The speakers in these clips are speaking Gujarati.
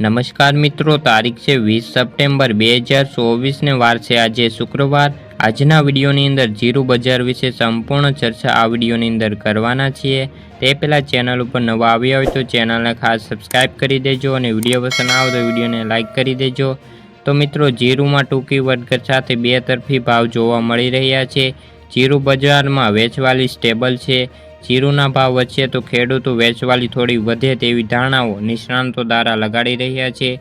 નમસ્કાર મિત્રો, તારીખ છે વીસ સપ્ટેમ્બર બે હજાર ચોવીસને વાર છે આજે શુક્રવાર. આજના વિડીયોની અંદર જીરું બજાર વિશે સંપૂર્ણ ચર્ચા આ વિડીયોની અંદર કરવાના છીએ. તે પહેલાં ચેનલ ઉપર નવા આવ્યા હોય તો ચેનલને ખાસ સબસ્ક્રાઈબ કરી દેજો અને વીડિયો પસંદ આવે તો વિડીયોને લાઇક કરી દેજો. તો મિત્રો, જીરુમાં ટૂંકી વધઘટ સાથે બે તરફી ભાવ જોવા મળી રહ્યા છે. જીરું બજારમાં વેચવાલી સ્ટેબલ છે. જીરુના ભાવ વચ્ચે તો ખેડૂતો વેચવાલી થોડી વધે તેવી ધારણાઓ નિષ્ણાંતો દ્વારા લગાડી રહ્યા છે.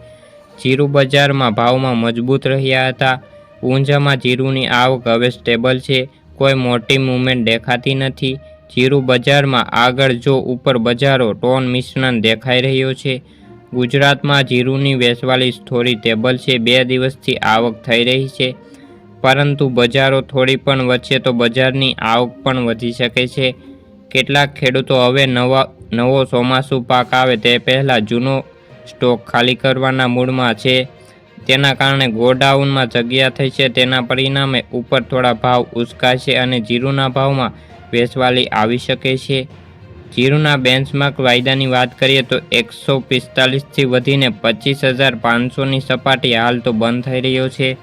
જીરું બજારમાં ભાવમાં મજબૂત રહ્યા હતા. ઊંઝામાં જીરુની આવક હવે સ્ટેબલ છે. કોઈ મોટી મૂવમેન્ટ દેખાતી નથી. જીરું બજારમાં આગળ જો ઉપર બજારો ટોન મિશ્રણ દેખાઈ રહ્યો છે. ગુજરાતમાં જીરુની વેચવાલી થોડી ટેબલ છે. બે દિવસથી આવક થઈ રહી છે. પરંતુ બજારો થોડી પણ વચ્ચે તો બજારની આવક પણ વધી શકે છે. કેટલાક ખેડૂતો હવે નવા, નવો ચોમાસું પાક આવે તે પહેલાં જૂનો સ્ટોક ખાલી કરવાના મૂડમાં છે. તેના કારણે ગોડાઉનમાં જગ્યા થઈ છે. તેના પરિણામે ઉપર થોડા ભાવ ઉચકાશે અને જીરુના ભાવમાં વેચવાલી આવી શકે છે. જીરુના બેન્ચમાર્ક વાયદાની વાત કરીએ તો એકસો પિસ્તાલીસથી વધીને પચીસ હજાર પાંચસોની સપાટી હાલ તો બંધ થઈ રહ્યો છે.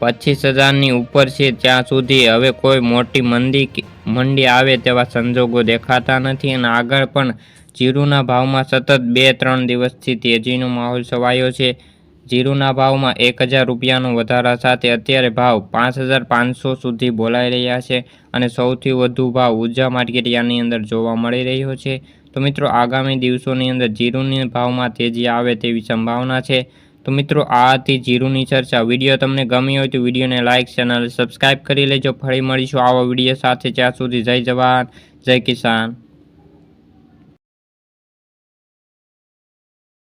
પચીસ હજારની ઉપર છે. ત્યાં સુધી હવે કોઈ મોટી મંદી મંડી આવે તેવા સંજોગો દેખાતા નથી અને આગળ પણ જીરુના ભાવમાં સતત બે ત્રણ દિવસથી તેજીનો માહોલ છવાયો છે. જીરુના ભાવમાં એક હજાર રૂપિયાનો વધારા સાથે અત્યારે ભાવ પાંચ હજાર પાંચસો સુધી બોલાઈ રહ્યા છે અને સૌથી વધુ ભાવ ઊર્જા માર્કેટયાર્ડની અંદર જોવા મળી રહ્યો છે. તો મિત્રો, આગામી દિવસોની અંદર જીરુની ભાવમાં તેજી આવે તેવી સંભાવના છે. તો મિત્રો આ હતી જીરુની ચર્ચા. વીડિયો તમને ગમી હોય તો વિડીયોને લાઇક ચેનલ સબસ્ક્રાઈબ કરી લેજો. ફરી મળીશું આવા વીડિયો સાથે. ત્યાં સુધી જય જવાન, જય કિસાન.